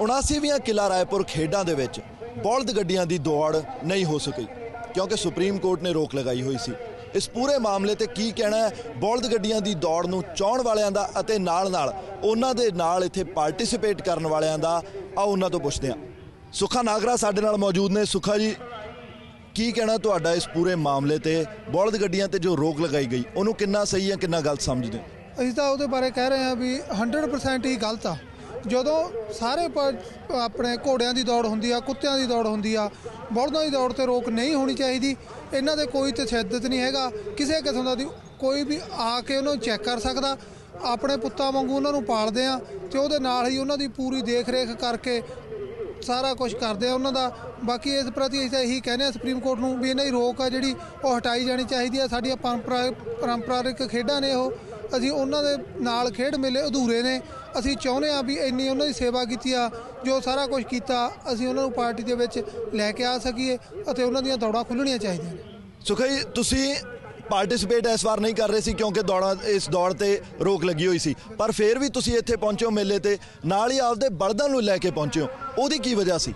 79ਵੀਆਂ ਕਿਲਾ ਰਾਏਪੁਰ ਖੇਡਾਂ ਦੇ ਵਿੱਚ ਬੌਲਦ ਗੱਡੀਆਂ ਦੀ ਦੌੜ ਨਹੀਂ ਹੋ ਸਕੀ, ਕਿਉਂਕਿ ਸੁਪਰੀਮ ਕੋਰਟ ਨੇ ਰੋਕ ਲਗਾਈ ਹੋਈ ਸੀ। ਇਸ ਪੂਰੇ ਮਾਮਲੇ ਤੇ ਕੀ ਕਹਿਣਾ ਹੈ? ਬਲਦ ਗੱਡੀਆਂ ਦੀ ਦੌੜ ਨੂੰ ਚਾਹਣ ਵਾਲਿਆਂ ਦਾ ਅਤੇ ਨਾਲ-ਨਾਲ ਉਹਨਾਂ ਦੇ ਨਾਲ ਇੱਥੇ ਪਾਰਟਿਸਿਪੇਟ ਕਰਨ ਵਾਲਿਆਂ ਦਾ ਆ ਉਹਨਾਂ ਤੋਂ ਪੁੱਛਦੇ ਹਾਂ। ਸੁਖਾ ਨਾਗਰਾ ਸਾਡੇ ਨਾਲ ਮੌਜੂਦ ਨੇ। ਸੁਖਾ ਜੀ, ਕੀ ਕਹਿਣਾ ਤੁਹਾਡਾ ਇਸ ਪੂਰੇ ਮਾਮਲੇ ਤੇ? ਬੌਲਦ ਗੱਡੀਆਂ ਤੇ ਜੋ ਰੋਕ ਲਗਾਈ ਗਈ, ਉਹਨੂੰ ਕਿੰਨਾ ਸਹੀ ਹੈ, ਕਿੰਨਾ ਗਲਤ ਸਮਝਦੇ ਅਸੀਂ ਤਾਂ ਉਹਦੇ ਬਾਰੇ ਕਹਿ ਰਹੇ ਹਾਂ ਵੀ 100% ਹੀ ਗਲਤ ਆ। ਜਦੋਂ ਸਾਰੇ ਪ- ਆਪਣੇ ਘੋੜਿਆਂ ਦੀ ਦੌੜ ਹੁੰਦੀ ਆ, ਕੁੱਤਿਆਂ ਦੀ ਦੌੜ ਹੁੰਦੀ ਆ ਬਲਦਾਂ ਦੀ ਦੌੜ ਤੇ ਰੋਕ ਨਹੀਂ ਹੋਣੀ ਚਾਹੀਦੀ। ਇਹਨਾਂ ਦੇ ਕੋਈ ਤਸ਼ੱਦਦ ਨਹੀਂ ਹੈਗਾ। ਕਿਸੇ ਕਿਸਮ ਦਾ ਦੀ ਕੋਈ ਵੀ ਆ ਕੇ ਉਹਨਾਂ ਨੂੰ ਚੈੱਕ ਕਰ ਸਕਦਾ। ਆਪਣੇ ਪੁੱਤਾਂ ਵਾਂਗੂ ਉਹਨਾਂ ਨੂੰ ਪਾਲਦੇ ਆ ਤੇ ਉਹਦੇ ਨਾਲ ਹੀ ਉਹਨਾਂ ਦੀ ਪੂਰੀ ਦੇਖ-ਰੇਖ ਕਰਕੇ ਸਾਰਾ ਕੁਝ ਕਰਦੇ ਆ ਉਹਨਾਂ ਦਾ। ਬਾਕੀ ਇਸ ਪ੍ਰਤੀ ਅਸੀਂ ਇਹੀ ਕਹਿੰਦੇ ਆ ਸੁਪਰੀਮ ਕੋਰਟ ਨੂੰ ਵੀ ਇਹਨਾਂ ਦੀ ਰੋਕ ਆ ਜਿਹੜੀ ਉਹ ਹਟਾਈ ਜਾਣੀ ਚਾਹੀਦੀ ਆ। ਸਾਡੀਆਂ ਪਰੰਪਰਾ ਪਰੰਪਰਾਰਿਕ ਖੇਡਾਂ ਨੇ ਉਹ। ਅਸੀਂ ਉਹਨਾਂ ਦੇ ਨਾਲ ਖੇਡ ਮੇਲੇ ਅਧੂਰੇ ਨੇ। ਅਸੀਂ ਚਾਹੁੰਦੇ ਆ ਵੀ ਇੰਨੀ ਉਹਨਾਂ ਦੀ ਸੇਵਾ ਕੀਤੀ ਆ, ਜੋ ਸਾਰਾ ਕੁਝ ਕੀਤਾ, ਅਸੀਂ ਉਹਨਾਂ ਨੂੰ ਪਾਰਟੀ ਦੇ ਵਿੱਚ ਲੈ ਕੇ ਆ ਸਕੀਏ ਅਤੇ ਉਹਨਾਂ ਦੀਆਂ ਦੌੜਾਂ ਖੁੱਲਣੀਆਂ ਚਾਹੀਦੀਆਂ ਨੇ। ਸੁਖਾ ਤੁਸੀਂ ਪਾਰਟਿਸਿਪੇਟ ਇਸ ਵਾਰ ਨਹੀਂ ਕਰ ਰਹੇ ਸੀ ਕਿਉਂਕਿ ਦੌੜਾਂ, ਇਸ ਦੌੜ ਤੇ ਰੋਕ ਲੱਗੀ ਹੋਈ ਸੀ। ਪਰ ਫਿਰ ਵੀ ਤੁਸੀਂ ਇੱਥੇ ਪਹੁੰਚੇ ਹੋ ਮੇਲੇ ਤੇ, ਨਾਲ ਹੀ ਆਪਦੇ ਬਲਦਾਂ ਨੂੰ ਲੈ ਕੇ ਪਹੁੰਚੇ ਹੋ। ਉਹਦੀ ਕੀ ਵਜ੍ਹਾ ਸੀ?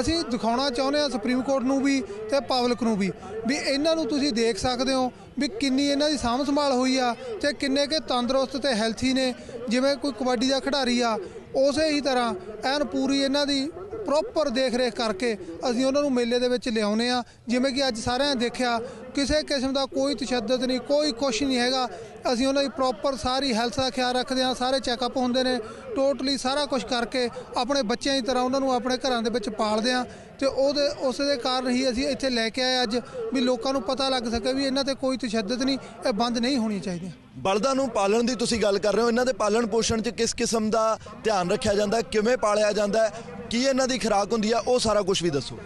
ਅਸੀਂ ਦਿਖਾਉਣਾ ਚਾਹੁੰਦੇ ਹਾਂ ਸੁਪਰੀਮ ਕੋਰਟ ਨੂੰ ਵੀ ਤੇ ਪਬਲਿਕ ਨੂੰ ਵੀ ਵੀ ਇਹਨਾਂ ਨੂੰ ਤੁਸੀਂ ਦੇਖ ਸਕਦੇ ਹੋ ਵੀ ਕਿੰਨੀ ਇਹਨਾਂ ਦੀ ਸਾਂਭ ਸੰਭਾਲ ਹੋਈ ਆ ਤੇ ਕਿੰਨੇ ਕੇ ਤੰਦਰੁਸਤ ਤੇ ਹੈਲਥੀ ਨੇ, ਜਿਵੇਂ ਕੋਈ ਕਬੱਡੀ ਦਾ ਖਿਡਾਰੀ ਆ, ਉਸੇ ਹੀ ਤਰ੍ਹਾਂ ਐਨ ਪੂਰੀ ਇਹਨਾਂ ਦੀ ਪ੍ਰੋਪਰ ਦੇਖ ਰੇਖ ਕਰਕੇ ਅਸੀਂ ਉਹਨਾਂ ਨੂੰ ਮੇਲੇ ਦੇ ਵਿੱਚ ਲਿਆਉਨੇ ਆ ਜਿਵੇਂ ਕਿ ਅੱਜ ਸਾਰਿਆਂ ਨੇ ਦੇਖਿਆ, ਕਿਸੇ ਕਿਸਮ ਦਾ ਕੋਈ ਤਸ਼ੱਦਦ ਨਹੀਂ, ਕੋਈ ਕੁਛ ਨਹੀਂ ਹੈਗਾ। ਅਸੀਂ ਉਹਨਾਂ ਦੀ ਪ੍ਰੋਪਰ ਸਾਰੀ ਹੈਲਥ ਦਾ ਖਿਆਲ ਰੱਖਦੇ ਹਾਂ, ਸਾਰੇ ਚੈੱਕਅਪ ਹੁੰਦੇ ਨੇ। ਟੋਟਲੀ ਸਾਰਾ ਕੁਝ ਕਰਕੇ ਆਪਣੇ ਬੱਚਿਆਂ ਦੀ ਤਰ੍ਹਾਂ ਉਹਨਾਂ ਨੂੰ ਆਪਣੇ ਘਰਾਂ ਦੇ ਵਿੱਚ ਪਾਲਦੇ ਹਾਂ। ਤੇ ਉਹਦੇ ਉਸ ਦੇ ਕਾਰਨ ਹੀ ਅਸੀਂ ਇੱਥੇ ਲੈ ਕੇ ਆਏ ਅੱਜ, ਵੀ ਲੋਕਾਂ ਨੂੰ ਪਤਾ ਲੱਗ ਸਕੇ ਵੀ ਇਹਨਾਂ ਤੇ ਕੋਈ ਤਸ਼ੱਦਦ ਨਹੀਂ, ਇਹ ਬੰਦ ਨਹੀਂ ਹੋਣੀ ਚਾਹੀਦੀਆਂ ਬਲਦਾਂ ਨੂੰ ਪਾਲਣ ਦੀ ਤੁਸੀਂ ਗੱਲ ਕਰ ਰਹੇ ਹੋ, ਇਹਨਾਂ ਦੇ ਪਾਲਣ ਪੋਸ਼ਣ 'ਚ ਕਿਸ ਕਿਸਮ ਦਾ ਧਿਆਨ ਰੱਖਿਆ ਜਾਂਦਾ, ਕਿਵੇਂ ਪਾਲਿਆ ਜਾਂਦਾ? ਕੀ ਇਹਨਾਂ ਦੀ ਖੁਰਾਕ ਹੁੰਦੀ ਆ ਉਹ ਸਾਰਾ ਕੁਝ ਵੀ ਦੱਸੋ।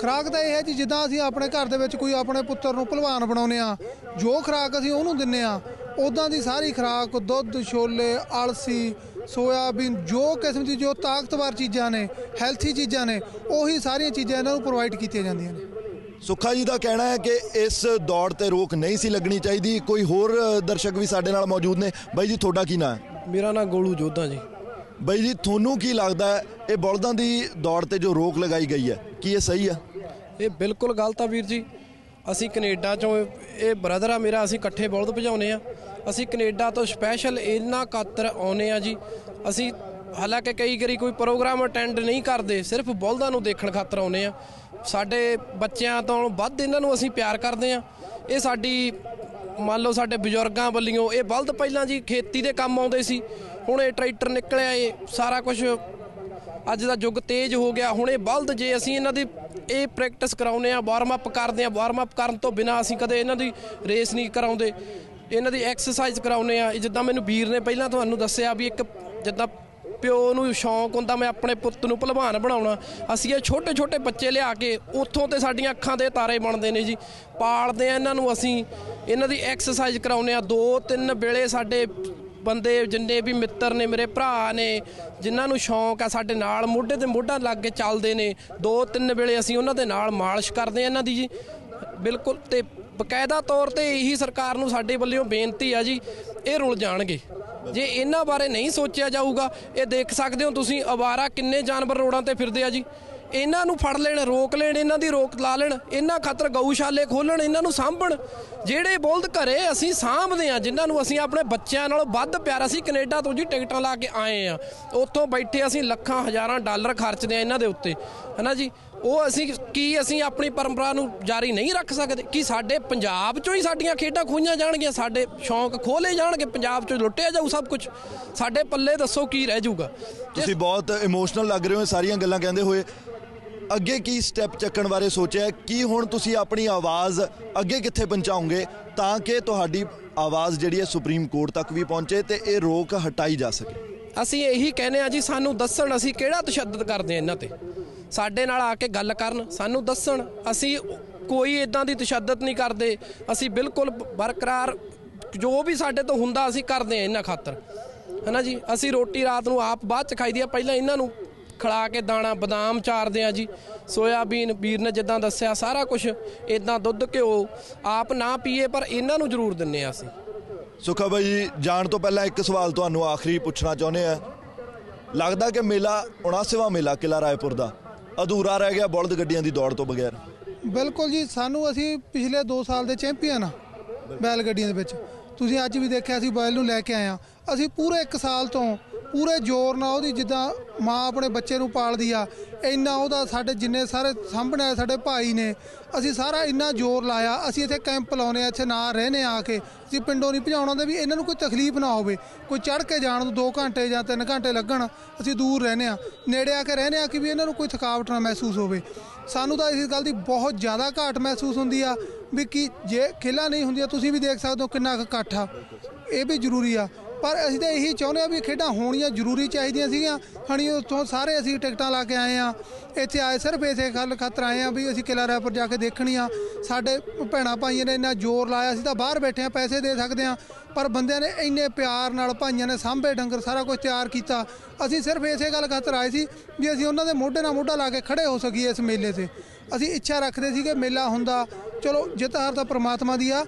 ਖੁਰਾਕ ਤਾਂ ਇਹ ਹੈ ਜੀ ਜਿੱਦਾਂ ਅਸੀਂ ਆਪਣੇ ਘਰ ਦੇ ਵਿੱਚ ਕੋਈ ਆਪਣੇ ਪੁੱਤਰ ਨੂੰ ਭਲਵਾਨ ਬਣਾਉਨੇ ਆ ਜੋ ਖੁਰਾਕ ਅਸੀਂ ਉਹਨੂੰ ਦਿੰਨੇ ਆ ਉਦਾਂ ਦੀ ਸਾਰੀ ਖੁਰਾਕ ਦੁੱਧ ਛੋਲੇ ਅਲਸੀ ਸੋਇਆਬੀਨ ਜੋ ਕਿਸਮ ਦੀ ਜੋ ਤਾਕਤਵਰ ਚੀਜ਼ਾਂ ਨੇ ਹੈਲਥੀ ਚੀਜ਼ਾਂ ਨੇ ਉਹੀ ਸਾਰੀਆਂ ਚੀਜ਼ਾਂ ਇਹਨਾਂ ਨੂੰ ਪ੍ਰੋਵਾਈਡ ਕੀਤੀਆਂ ਜਾਂਦੀਆਂ ਨੇ। ਸੁੱਖਾ ਜੀ ਦਾ ਕਹਿਣਾ ਹੈ ਕਿ ਇਸ ਦੌੜ ਤੇ ਰੋਕ ਨਹੀਂ ਸੀ ਲੱਗਣੀ ਚਾਹੀਦੀ ਕੋਈ ਹੋਰ ਦਰਸ਼ਕ ਵੀ ਸਾਡੇ ਨਾਲ ਮੌਜੂਦ ਨੇ। ਬਾਈ ਜੀ ਤੁਹਾਡਾ ਕੀ ਨਾਂ ਹੈ? ਮੇਰਾ ਨਾਮ ਗੋਲੂ ਜੋਧਾ ਜੀ। ਬਾਈ ਜੀ, ਤੁਹਾਨੂੰ ਕੀ ਲੱਗਦਾ ਹੈ, ਇਹ ਬਲਦਾਂ ਦੀ ਦੌੜ ਤੇ ਜੋ ਰੋਕ ਲਗਾਈ ਗਈ ਹੈ, ਕੀ ਇਹ ਸਹੀ ਆ ਇਹ ਬਿਲਕੁਲ ਗਲਤ ਆ ਵੀਰ ਜੀ। ਅਸੀਂ ਕੈਨੇਡਾ ਚੋਂ ਇਹ ਬ੍ਰਦਰ ਆ ਮੇਰਾ, ਅਸੀਂ ਇਕੱਠੇ ਬਲਦ ਭਜਾਉਨੇ ਆ। ਅਸੀਂ ਕੈਨੇਡਾ ਤੋਂ ਸਪੈਸ਼ਲ ਇਹਨਾਂ ਖਾਤਰ ਆਉਨੇ ਆ ਜੀ। ਅਸੀਂ ਹਾਲਾਂਕਿ ਕਈ ਵਾਰੀ ਕੋਈ ਪ੍ਰੋਗਰਾਮ ਅਟੈਂਡ ਨਹੀਂ ਕਰਦੇ, ਸਿਰਫ ਬਲਦਾਂ ਨੂੰ ਦੇਖਣ ਖਾਤਰ ਆਉਨੇ ਆ। ਸਾਡੇ ਬੱਚਿਆਂ ਤੋਂ ਵੱਧ ਇਹਨਾਂ ਨੂੰ ਅਸੀਂ ਪਿਆਰ ਕਰਦੇ ਆ। ਇਹ ਸਾਡੀ ਮੰਨ ਲਓ ਸਾਡੇ ਬਜ਼ੁਰਗਾਂ ਵੱਲੋਂ ਇਹ ਬਲਦ ਪਹਿਲਾਂ ਜੀ ਖੇਤੀ ਦੇ ਕੰਮ ਆਉਂਦੇ ਸੀ, ਹੁਣ ਇਹ ਟਰੈਕਟਰ ਨਿਕਲਿਆ ਇਹ ਸਾਰਾ ਕੁਝ ਅੱਜ ਦਾ ਯੁੱਗ ਤੇਜ਼ ਹੋ ਗਿਆ, ਹੁਣ ਇਹ ਬਲਦ ਜੇ ਅਸੀਂ ਇਹਨਾਂ ਦੀ ਇਹ ਪ੍ਰੈਕਟਿਸ ਕਰਾਉਨੇ ਆ ਵਾਰਮ ਅਪ ਕਰਦੇ ਆ ਵਾਰਮ ਅਪ ਕਰਨ ਤੋਂ ਬਿਨਾ ਅਸੀਂ ਕਦੇ ਇਹਨਾਂ ਦੀ ਰੇਸ ਨਹੀਂ ਕਰਾਉਂਦੇ, ਇਹਨਾਂ ਦੀ ਐਕਸਰਸਾਈਜ਼ ਕਰਾਉਨੇ ਆ ਇਹ ਜਿੱਦਾਂ ਮੈਨੂੰ ਵੀਰ ਨੇ ਪਹਿਲਾਂ ਤੁਹਾਨੂੰ ਦੱਸਿਆ ਵੀ ਇੱਕ ਜਿੱਦਾਂ ਪਿਓ ਨੂੰ ਸ਼ੌਂਕ ਹੁੰਦਾ, ਮੈਂ ਆਪਣੇ ਪੁੱਤ ਨੂੰ ਭਲਵਾਨ ਬਣਾਉਣਾ। ਅਸੀਂ ਇਹ ਛੋਟੇ ਛੋਟੇ ਬੱਚੇ ਲਿਆ ਕੇ ਉੱਥੋਂ ਤੇ ਸਾਡੀਆਂ ਅੱਖਾਂ ਦੇ ਤਾਰੇ ਬਣਦੇ ਨੇ ਜੀ। ਪਾਲਦੇ ਆ ਇਹਨਾਂ ਨੂੰ ਅਸੀਂ। ਇਹਨਾਂ ਦੀ ਐਕਸਰਸਾਈਜ਼ ਕਰਾਉਂਦੇ ਆ। ਦੋ ਤਿੰਨ ਵੇਲੇ ਸਾਡੇ ਬੰਦੇ ਜਿੰਨੇ ਵੀ ਮਿੱਤਰ ਨੇ, ਮੇਰੇ ਭਰਾ ਨੇ, ਜਿਨ੍ਹਾਂ ਨੂੰ ਸ਼ੌਂਕ ਆ ਸਾਡੇ ਨਾਲ, ਮੋਢੇ ਤੇ ਮੋਢਾ ਲੱਗ ਕੇ ਚੱਲਦੇ ਨੇ। ਦੋ ਤਿੰਨ ਵੇਲੇ ਅਸੀਂ ਉਹਨਾਂ ਦੇ ਨਾਲ ਮਾਲਿਸ਼ ਕਰਦੇ ਆ ਇਹਨਾਂ ਦੀ ਜੀ। ਬਿਲਕੁਲ ਤੇ ਬਕਾਇਦਾ ਤੌਰ ਤੇ ਇਹੀ ਸਰਕਾਰ ਨੂੰ ਸਾਡੇ ਵੱਲੋਂ ਬੇਨਤੀ ਆ ਜੀ, ਇਹ ਰੁਲ ਜਾਣਗੇ। ਜੇ ਇਹਨਾਂ ਬਾਰੇ ਨਹੀਂ ਸੋਚਿਆ ਜਾਊਗਾ, ਇਹ ਦੇਖ ਸਕਦੇ ਹੋ ਤੁਸੀਂ ਅਵਾਰਾ ਕਿੰਨੇ ਜਾਨਵਰ ਰੋਡਾਂ ਤੇ ਫਿਰਦੇ ਆ ਜੀ। ਇਹਨਾਂ ਨੂੰ ਫੜ ਲੈਣ, ਰੋਕ ਲੈਣ, ਇਹਨਾਂ ਦੀ ਰੋਕ ਲਾ ਲੈਣ, ਇਹਨਾਂ ਖਾਤਰ ਗਊਸ਼ਾਲੇ ਖੋਲਣ, ਇਹਨਾਂ ਨੂੰ ਸਾਂਭਣ। ਜਿਹੜੇ ਬੋਲਦ ਘਰੇ ਅਸੀਂ ਸਾਂਭਦੇ ਆ, ਜਿਨ੍ਹਾਂ ਨੂੰ ਅਸੀਂ ਆਪਣੇ ਬੱਚਿਆਂ ਨਾਲੋਂ ਵੱਧ ਪਿਆਰ, ਅਸੀਂ ਕੈਨੇਡਾ ਤੋਂ ਜੀ ਟਿਕਟਾਂ ਲਾ ਕੇ ਆਏ ਆ। ਉੱਥੋਂ ਬੈਠੇ ਅਸੀਂ ਲੱਖਾਂ, ਹਜ਼ਾਰਾਂ ਡਾਲਰ ਖਰਚਦੇ ਆ ਇਹਨਾਂ ਦੇ ਉੱਤੇ। ਹਨਾ ਜੀ? ਉਹ ਅਸੀਂ ਕੀ ਅਸੀਂ ਆਪਣੀ ਪਰੰਪਰਾ ਨੂੰ ਜਾਰੀ ਨਹੀਂ ਰੱਖ ਸਕਦੇ? ਕਿ ਸਾਡੇ ਪੰਜਾਬ ਚੋਂ ਹੀ ਸਾਡੀਆਂ ਖੇਡਾਂ ਖੋਈਆਂ ਜਾਣਗੀਆਂ? ਸਾਡੇ ਸ਼ੌਂਕ ਖੋਲੇ ਜਾਣਗੇ? ਪੰਜਾਬ ਚੋਂ ਲੁੱਟਿਆ ਜਾਊ ਸਭ ਕੁਝ ਸਾਡੇ ਪੱਲੇ ਦੱਸੋ ਕੀ ਰਹਿ ਜਾਊਗਾ? ਤੁਸੀਂ ਬਹੁਤ ਇਮੋਸ਼ਨਲ ਲੱਗ ਰਹੇ ਹੋ ਸਾਰੀਆਂ ਗੱਲਾਂ ਕਹਿੰਦੇ ਹੋਏ। ਅੱਗੇ ਕੀ ਸਟੈਪ ਚੱਕਣ ਬਾਰੇ ਸੋਚਿਆ? ਕੀ ਹੁਣ ਤੁਸੀਂ ਆਪਣੀ ਆਵਾਜ਼ ਅੱਗੇ ਕਿੱਥੇ ਪਹੁੰਚਾਓਗੇ ਤਾਂ ਕਿ ਤੁਹਾਡੀ ਆਵਾਜ਼ ਜਿਹੜੀ ਹੈ ਸੁਪਰੀਮ ਕੋਰਟ ਤੱਕ ਵੀ ਪਹੁੰਚੇ ਤੇ ਇਹ ਰੋਕ ਹਟਾਈ ਜਾ ਸਕੇ? ਅਸੀਂ ਇਹੀ ਕਹਿੰਦੇ ਆ ਜੀ ਸਾਨੂੰ ਦੱਸਣ ਅਸੀਂ ਕਿਹੜਾ ਤਸ਼ੱਦਦ ਕਰਦੇ ਆ ਇਹਨਾਂ ਤੇ? ਸਾਡੇ ਨਾਲ ਆ ਕੇ ਗੱਲ ਕਰਨ, ਸਾਨੂੰ ਦੱਸਣ। ਅਸੀਂ ਕੋਈ ਇਦਾਂ ਦੀ ਤਸ਼ੱਦਦ ਨਹੀਂ ਕਰਦੇ। ਅਸੀਂ ਬਿਲਕੁਲ ਬਰਕਰਾਰ, ਜੋ ਵੀ ਸਾਡੇ ਤੋਂ ਹੁੰਦਾ ਅਸੀਂ ਕਰਦੇ ਆ ਇਹਨਾਂ ਖਾਤਰ। ਹੈਨਾ ਜੀ? ਅਸੀਂ ਰੋਟੀ ਰਾਤ ਨੂੰ ਆਪ ਬਾਅਦ ਚ ਖਾਈਦੀ ਆ। ਪਹਿਲਾਂ ਇਹਨਾਂ ਨੂੰ ਖਿਲਾ ਕੇ ਦਾਣਾ, ਬਦਾਮ ਚਾਰਦੇ ਆ ਜੀ। ਸੋਇਆਬੀਨ ਵੀਰ ਨੇ ਜਿੱਦਾਂ ਦੱਸਿਆ, ਸਾਰਾ ਕੁਝ ਇਦਾਂ ਦੁੱਧ, ਘਿਓ ਆਪ ਨਾ ਪੀਏ, ਪਰ ਇਹਨਾਂ ਨੂੰ ਜ਼ਰੂਰ ਦਿੰਨੇ ਆ ਅਸੀਂ। ਸੁਖਾ ਬਾਈ ਜਾਣ ਤੋਂ ਪਹਿਲਾਂ ਇੱਕ ਸਵਾਲ ਤੁਹਾਨੂੰ ਆਖਰੀ ਪੁੱਛਣਾ ਚਾਹੁੰਦੇ ਆ ਲੱਗਦਾ ਕਿ ਮੇਲਾ 79ਵਾਂ ਮੇਲਾ ਕਿਲਾ ਰਾਏਪੁਰ ਦਾ? ਅਧੂਰਾ ਰਹਿ ਗਿਆ ਬਲਦ ਗੱਡੀਆਂ ਦੀ ਦੌੜ ਤੋਂ ਬਗੈਰ। ਬਿਲਕੁਲ ਜੀ, ਸਾਨੂੰ ਅਸੀਂ ਪਿਛਲੇ 2 ਸਾਲ ਦੇ ਚੈਂਪੀਅਨ ਆ, ਬੈਲ ਗੱਡੀਆਂ ਦੇ ਵਿੱਚ। ਤੁਸੀਂ ਅੱਜ ਵੀ ਦੇਖਿਆ, ਅਸੀਂ ਬੈਲ ਨੂੰ ਲੈ ਕੇ ਆਏ ਆ ਅਸੀਂ ਪੂਰੇ 1 ਸਾਲ ਤੋਂ ਪੂਰੇ ਜ਼ੋਰ ਨਾਲ ਉਹਦੀ ਜਿੱਦਾਂ ਮਾਂ ਆਪਣੇ ਬੱਚੇ ਨੂੰ ਪਾਲਦੀ ਆ, ਇੰਨਾ ਉਹਦਾ ਸਾਡੇ ਜਿੰਨੇ ਸਾਰੇ ਸਾਹਮਣੇ ਸਾਡੇ ਭਾਈ ਨੇ, ਅਸੀਂ ਸਾਰਾ ਇੰਨਾ ਜ਼ੋਰ ਲਾਇਆ, ਅਸੀਂ ਇੱਥੇ ਕੈਂਪ ਲਾਉਨੇ ਆ, ਇੱਥੇ ਨਾ ਰਹਨੇ ਆ ਕੇ, ਅਸੀਂ ਪਿੰਡੋਂ ਨਹੀਂ ਭਜਾਉਣਾ ਦੇ ਵੀ ਇਹਨਾਂ ਨੂੰ ਕੋਈ ਤਕਲੀਫ ਨਾ ਹੋਵੇ, ਕੋਈ ਚੜ ਕੇ ਜਾਣ ਨੂੰ 2 ਘੰਟੇ ਜਾਂ 3 ਘੰਟੇ ਲੱਗਣ, ਅਸੀਂ ਦੂਰ ਰਹਨੇ ਆ, ਨੇੜੇ ਆ ਕੇ ਰਹਨੇ ਆ ਕਿ ਵੀ ਇਹਨਾਂ ਨੂੰ ਕੋਈ ਥਕਾਵਟ ਨਾ ਮਹਿਸੂਸ ਹੋਵੇ। ਸਾਨੂੰ ਤਾਂ ਇਸ ਗੱਲ ਦੀ ਬਹੁਤ ਜ਼ਿਆਦਾ ਘਾਟ ਮਹਿਸੂਸ ਹੁੰਦੀ ਆ ਵੀ ਕਿ ਜੇ ਖੇਲਾਂ ਨਹੀਂ ਹੁੰਦੀਆਂ, ਤੁਸੀਂ ਵੀ ਦੇਖ ਸਕਦੇ ਹੋ ਕਿੰਨਾ ਕੁ ਇਕੱਠ ਆ। ਇਹ ਵੀ ਜ਼ਰੂਰੀ ਆ। ਪਰ ਅਸੀਂ ਤਾਂ ਇਹੀ ਚਾਹੁੰਦੇ ਆ ਵੀ ਖੇਡਾਂ ਹੋਣੀਆਂ ਜ਼ਰੂਰੀ ਚਾਹੀਦੀਆਂ ਸੀਗੀਆਂ। ਹਣੀ ਉੱਥੋਂ ਸਾਰੇ ਅਸੀਂ ਟਿਕਟਾਂ ਲਾ ਕੇ ਆਏ ਆ ਇੱਥੇ ਆਏ ਸਿਰਫ ਇਸੇ ਗੱਲ ਖਾਤਰ ਆਏ ਆ ਵੀ ਅਸੀਂ ਕਿਲਾ ਰੈਪਰ ਜਾ ਕੇ ਦੇਖਣੀ ਆ। ਸਾਡੇ ਭੈਣਾ ਭਾਈਆਂ ਨੇ ਇੰਨਾ ਜ਼ੋਰ ਲਾਇਆ ਸੀ ਤਾਂ ਬਾਹਰ ਬੈਠੇ ਆ ਪੈਸੇ ਦੇ ਸਕਦੇ ਆ ਪਰ ਬੰਦਿਆਂ ਨੇ ਇੰਨੇ ਪਿਆਰ ਨਾਲ ਭਾਈਆਂ ਨੇ ਸਾਂਭੇ ਡੰਗਰ, ਸਾਰਾ ਕੁਝ ਤਿਆਰ ਕੀਤਾ। ਅਸੀਂ ਸਿਰਫ ਇਸੇ ਗੱਲ ਖਾਤਰ ਆਏ ਸੀ ਵੀ ਅਸੀਂ ਉਹਨਾਂ ਦੇ ਮੋਢੇ ਨਾਲ ਮੋਢਾ ਲਾ ਕੇ ਖੜੇ ਹੋ ਸਕੀਏ ਇਸ ਮੇਲੇ ਤੇ। ਅਸੀਂ ਇੱਛਾ ਰੱਖਦੇ ਸੀਗੇ ਮੇਲਾ ਹੁੰਦਾ। ਚਲੋ ਜਿੱਤ ਹਾਰ ਤਾਂ ਪ੍ਰਮਾਤਮਾ ਦੀ ਆ।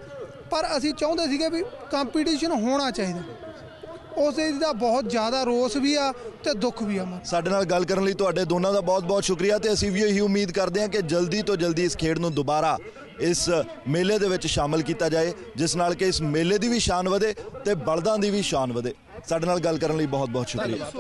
ਪਰ ਅਸੀਂ ਚਾਹੁੰਦੇ ਸੀਗੇ ਵੀ ਕੰਪੀਟੀਸ਼ਨ ਹੋਣਾ ਚਾਹੀਦਾ। ਉਸ ਚੀਜ਼ ਦਾ ਬਹੁਤ ਜ਼ਿਆਦਾ ਰੋਸ ਵੀ ਆ ਤੇ ਦੁੱਖ ਵੀ ਆ ਸਾਡੇ ਨਾਲ ਗੱਲ ਕਰਨ ਲਈ ਤੁਹਾਡੇ ਦੋਨਾਂ ਦਾ ਬਹੁਤ-ਬਹੁਤ ਸ਼ੁਕਰੀਆ ਤੇ ਅਸੀਂ ਵੀ ਇਹੀ ਉਮੀਦ ਕਰਦੇ ਹਾਂ ਕਿ ਜਲਦੀ ਤੋਂ ਜਲਦੀ ਇਸ ਖੇਡ ਨੂੰ ਦੁਬਾਰਾ ਇਸ ਮੇਲੇ ਦੇ ਵਿੱਚ ਸ਼ਾਮਲ ਕੀਤਾ ਜਾਏ ਜਿਸ ਨਾਲ ਕਿ ਇਸ ਮੇਲੇ ਦੀ ਵੀ ਸ਼ਾਨ ਵਧੇ ਤੇ ਬਲਦਾਂ ਦੀ ਵੀ ਸ਼ਾਨ ਵਧੇ। ਸਾਡੇ ਨਾਲ ਗੱਲ ਕਰਨ ਲਈ ਬਹੁਤ-ਬਹੁਤ ਸ਼ੁਕਰੀਆ।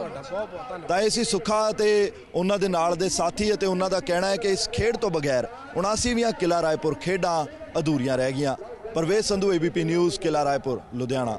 ਤਾਂ ਇਹ ਸੀ ਸੁੱਖਾ ਤੇ ਉਹਨਾਂ ਦੇ ਨਾਲ ਦੇ ਸਾਥੀ ਅਤੇ ਉਹਨਾਂ ਦਾ ਕਹਿਣਾ ਹੈ ਕਿ ਇਸ ਖੇਡ ਤੋਂ ਬਗੈਰ 79ਵੀਆਂ ਕਿਲਾ ਰਾਏਪੁਰ ਖੇਡਾਂ ਅਧੂਰੀਆਂ ਰਹਿ ਗਈਆਂ। ਪਰਵੇਜ਼ ਸੰਧੂ ਏਬੀਪੀ ਨਿਊਜ਼ ਕਿਲਾ ਰਾਏਪੁਰ ਲੁਧਿਆਣਾ।